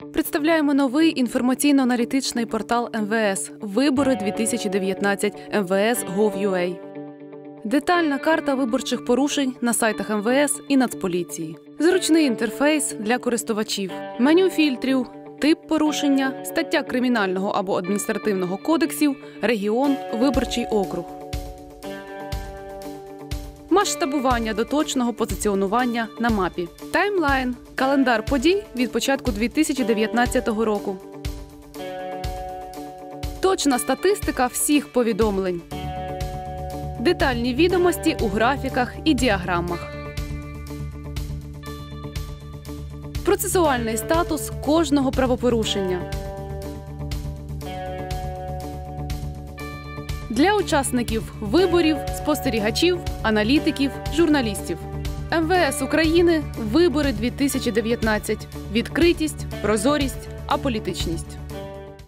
Представляємо новий інформаційно-аналітичний портал МВС Вибори 2019 МВС Gov.ua. Детальна карта виборчих порушень на сайтах МВС і Нацполіції. Зручний інтерфейс для користувачів, меню фільтрів, тип порушення, стаття кримінального або адміністративного кодексів, регіон, виборчий округ. Масштабування до точного позиціонування на мапі. Таймлайн календар подій від початку 2019 року. Точна статистика всіх повідомлень. Детальні відомості у графіках і діаграмах. Процесуальний статус кожного правопорушення. Для учасників виборів, спостерігачів, аналітиків, журналістів. МВС України Вибори 2019. Відкритість, прозорість, аполітичність.